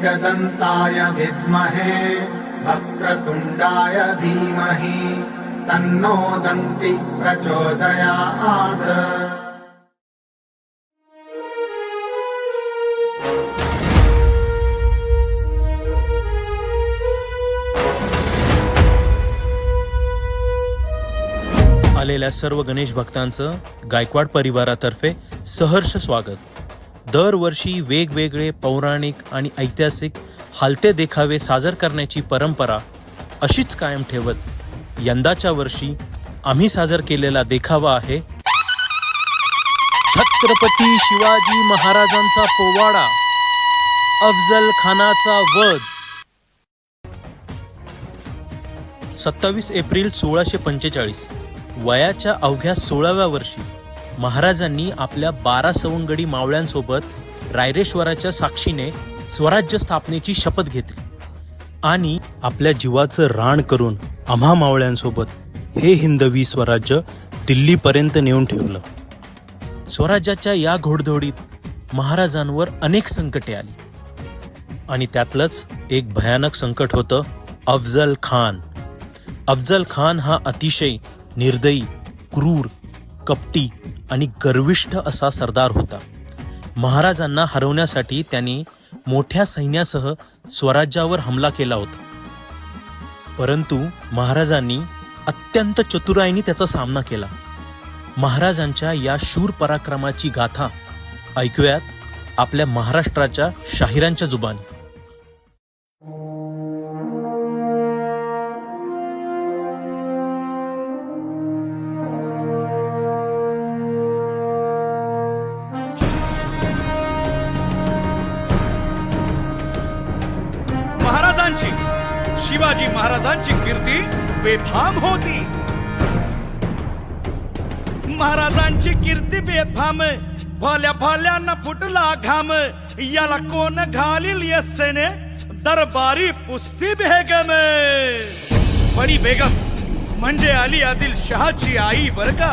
वक्रतुण्डाय विद्महे वक्रतुण्डाय धीमहि तन्नो दन्ति प्रचोदयात् आलेल्या सर्व गणेश भक्तांचं गायकवाड परिवारातर्फे सहर्ष स्वागत दरवर्षी वेगवेगळे पौराणिक आणि ऐतिहासिक हालते देखावे सादर करण्याची परंपरा अशीच कायम ठेवत यंदाच्या वर्षी आम्ही सादर केलेला देखावा आहे. छत्रपती शिवाजी महाराजांचा पोवाडा अफजल खानाचा वध. सत्तावीस एप्रिल सोळाशे पंचेचाळीस वयाच्या अवघ्या सोळाव्या वर्षी महाराजांनी आपल्या बारा सवंगडी मावळ्यांसोबत रायरेश्वराच्या साक्षीने स्वराज्य स्थापनेची शपथ घेतली. आणि आपल्या जीवाचं रान करून आम्हा मावळ्यांसोबत हे हिंदवी स्वराज्य दिल्लीपर्यंत नेऊन ठेवलं. स्वराज्याच्या या घोडदौडीत महाराजांवर अनेक संकटे आली. आणि त्यातलंच एक भयानक संकट होतं अफजल खान. अफजल खान हा अतिशय निर्दयी क्रूर कपटी आणि गर्विष्ठ असा सरदार होता. महाराजांना हरवण्यासाठी त्याने मोठ्या सैन्यासह स्वराज्यावर हमला केला होता. परंतु महाराजांनी अत्यंत चतुराईने त्याचा सामना केला. महाराजांच्या या शूर पराक्रमाची गाथा ऐकूयात आपल्या महाराष्ट्राच्या शाहिरांच्या जुबानी. शिवाजी महाराजांची कीर्ती बेफाम होती. महाराजांची कीर्ती बेफाम भाल्या भाल्यांना फुटला घाम. याला कोण घालील यस्सेने दरबारी पुस्ती बेगम. बडी बेगम म्हणजे अली आदिल शहाची आई बर का?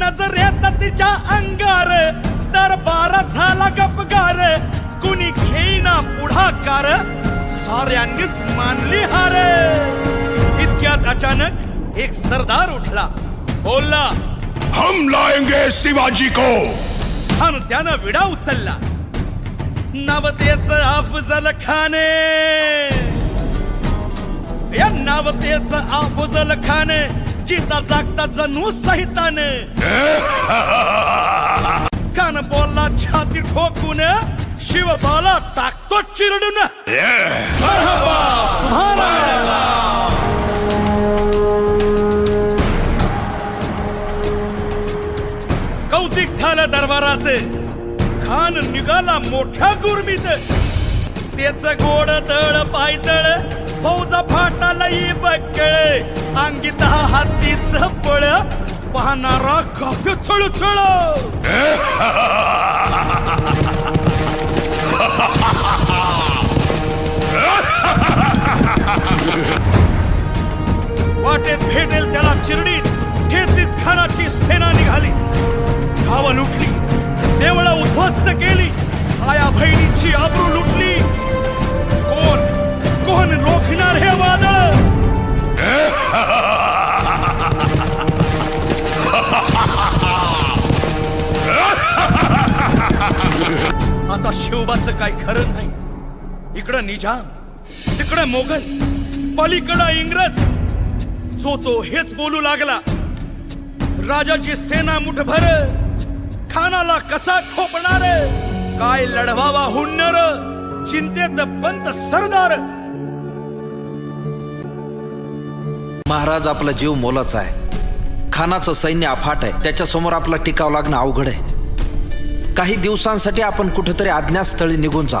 नजर येत तिच्या अंगार दरबार झाला गपगार कुणी घेईना पुढाकार साऱ्यांनीच मानली हार. इतक्यात अचानक एक सरदार उठला. बोलला हम लाएंगे शिवाजी को। आणि त्यानं विडा उचलला. नवतेच अफजल खाने. या नवतेच अफजल खाने जिता जागता जणू सहिताने कान बोलला छाती ठोकून शिवबाला टाकतो चिरडून. कौतिक झालं दरबारात. खान निघाला मोठ्या गुरमीत. त्याच गोड दळ पायदळ फौजा फाटाला लई अंगी दहा हातीच पळ पाहणारा खफ चळू चळ वाटेत भेटेल त्याला चिरडीत ठेचीत खानाची सेना निघाली. गावं लुटली देवळा उद्ध्वस्त केली. आया बहिणीची आबरू लुटली. आता शिवबाचं काय खरं नाही. इकडं निजाम तिकडं मोगल पलीकडं इंग्रज. जो तो हेच बोलू लागला राजाची सेना मुठभर खानाला कसा खोपणार काय लढवावा हुन्नर चिंतेत पंत सरदार. महाराज आपला जीव मोलाचा आहे. खानाचं सैन्य अफाट आहे त्याच्यासमोर आपला टिकाव लागणं अवघड आहे. काही दिवसांसाठी आपण कुठेतरी अज्ञातस्थळी निघून जा.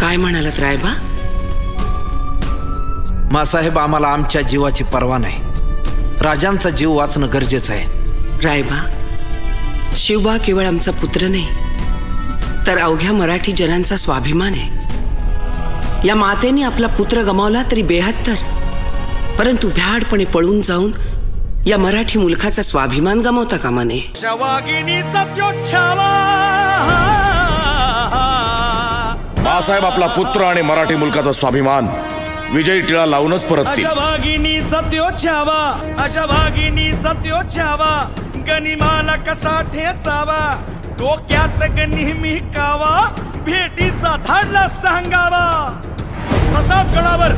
काय म्हणालात रायबा? मासाहेब आम्हाला आमच्या जीवाची पर्वा नाही. राजांचा जीव वाचणं गरजेचं आहे. रायबा शिवबा केवळ आमचा पुत्र नाही तर अवघ्या मराठी जनांचा स्वाभिमान आहे. या मातेने आपला पुत्र गमावला तरी बेहत्तर परंतु भ्याडपणे पळून जाऊन या मराठी मुलखाचा स्वाभिमान गमावता कामा नये. शवागिनीचा त्यो छावा बाळासाहेब आपला पुत्र आणि मराठी मुलकाचा स्वाभिमान. विजयी टिळा लावूनच परततील. अशा वाघिणीचा त्यो छावा अशा वाघिणीचा त्यो छावा गनिमाला कसा ठेचावा डोक्यात ग नेहमी कावा भेटीचा धाडला सांगावा. प्रतापगडावर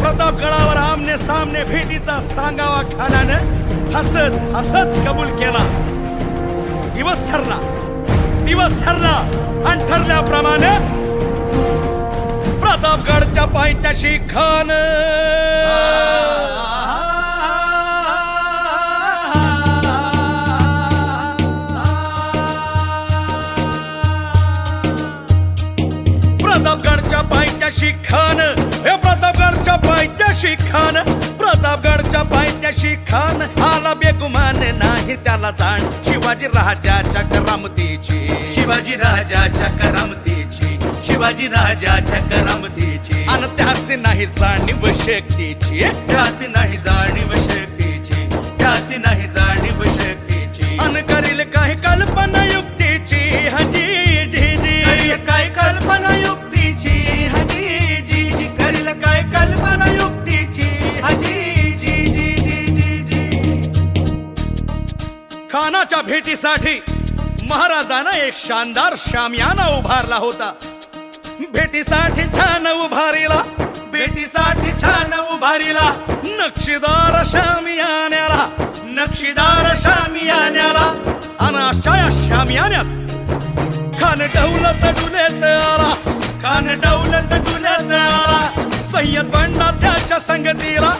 प्रतापगडावर आमने सामने भेटीचा सांगावा खानानं हसत हसत कबूल केला. दिवस ठरला. दिवस ठरला. आणि ठरल्याप्रमाणे प्रतापगडच्या पायथ्याशी खान. प्रतापगडच्या पायथ्याशी खान. हे प्रतापगडच्या पायथ्याशी खान. प्रतापगडच्या पायथ्याशी खान. आला बेगुमान नाही त्याला जाण. शिवाजी राजाच्या करामतीची शिवाजी राजाच्या करामतीची शिवाजी राजाच्या करामतीची. आणि त्यासी नाही जाणीव शक्तीची. त्यासी नाही जाणीव शक्तीची. त्यासी नाही जाणीव शक्तीची. अन करील काही कल्पना युक्तीची हजी जी. जी काय कल्पना युक्तीची हजी जी. जी करील काय कल्पना युक्तीची हजी जी जी जी जी जी. खानाच्या भेटीसाठी महाराजानं एक शानदार शामियाना उभारला होता. भेटीसाठी छान उभारीला. भेटीसाठी छान उभारीला. नक्षीदार शामियान्याला नक्षीदार शामियान्याला आणि अशा या शामियान्यात खान डौलत डुलेत आला. खान डौलत डुलेत आला. सय्यद बंडा त्याच्या संगतीला.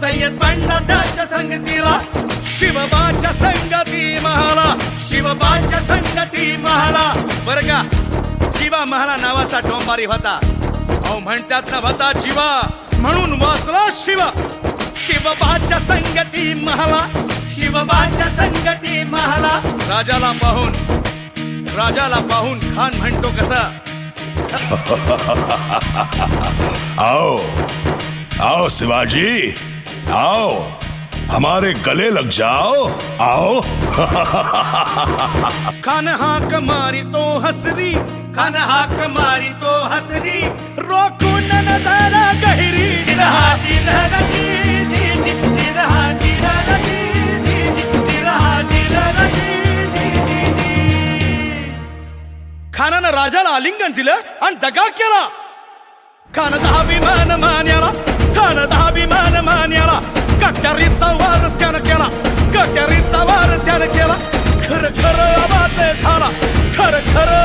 सय्यद बंडा त्याच्या संगतीला. शिवबाच्या संगती महाला. शिवबाच्या संगती महाला. बर का? जीवा महाला नावाचा डोंबारी होता. अहो म्हणतात ना होता जीवा. म्हणून वाचला शिवा. शिवबाच्या संगती महाला. शिवबाच्या संगती महाला. राजाला पाहून राजाला पाहून खान म्हणतो कसा. आओ आओ शिवाजी आओ हमारे गले लग जाओ आओ. खान हाक मारी तो हसरी. खान हाक मारी तो हसरी. रोखून नजारा गहिरी. जिरहा जिरहा जी, जी, जी, जिरहा खानानं राजाला आलिंगन दिलं आणि दगा केला. खान दहा विमान मान्याला खान दहा विमान मान्याला. कट्यारीचा वार त्यानं केला कट्यारीचा वार त्यानं केला. खर खर आवाज झाला खर खर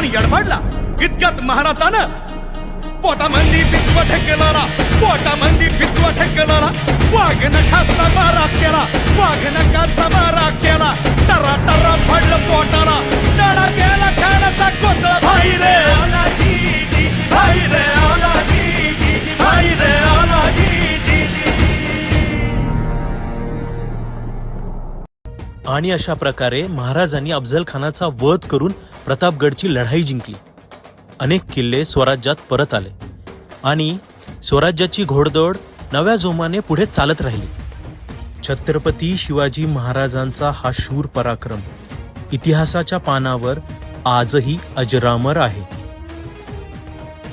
खान यडबडला इतक्यात महाराजानं पोटामंदी पिचवा ठेकलाला पोटामंदी पिचवा ठेकलाला वाघ नखाचा मारा केला वाघ नखाचा मारा केला. टरा टरा पडलं पोटाला. आणि अशा प्रकारे महाराजांनी अफजल खानाचा वध करून प्रतापगडची लढाई जिंकली. अनेक किल्ले स्वराज्यात परत आले. आणि स्वराज्याची घोडदौड नव्या जोमाने पुढे चालत राहिली. छत्रपती शिवाजी महाराजांचा हा शूर पराक्रम इतिहासाच्या पानावर आजही अजरामर आहे.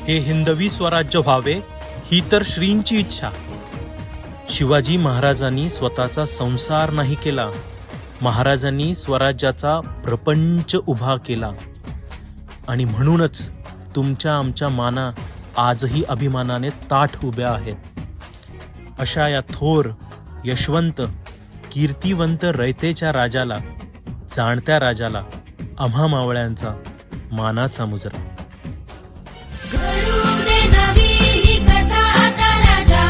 हे हिंदवी स्वराज्य व्हावे ही तर श्रींची इच्छा. शिवाजी महाराजांनी स्वतःचा संसार नाही केला. महाराजांनी स्वराज्याचा प्रपंच उभा केला. आणि म्हणूनच तुमच्या आमच्या माना आजही अभिमानाने ताठ उभ्या आहेत. अशा या थोर यशवंत कीर्तिवंत रयतेच्या राजाला जाणत्या राजाला आम्हा मावळ्यांचा मानाचा मुजरा. कथा राजा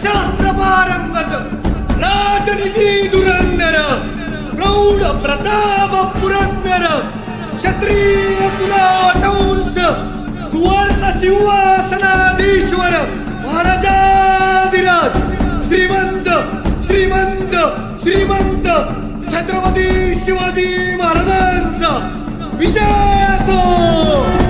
शास्त्र पारंगत राजनिधी दुरंदर प्रौढ प्रताप पुरंदर क्षत्रिय कुलावतंस सुवर्ण सिंहासनाधीश्वर महाराजाधिराज श्रीमंत श्रीमंत श्रीमंत छत्रपती शिवाजी महाराजांचा विजय असो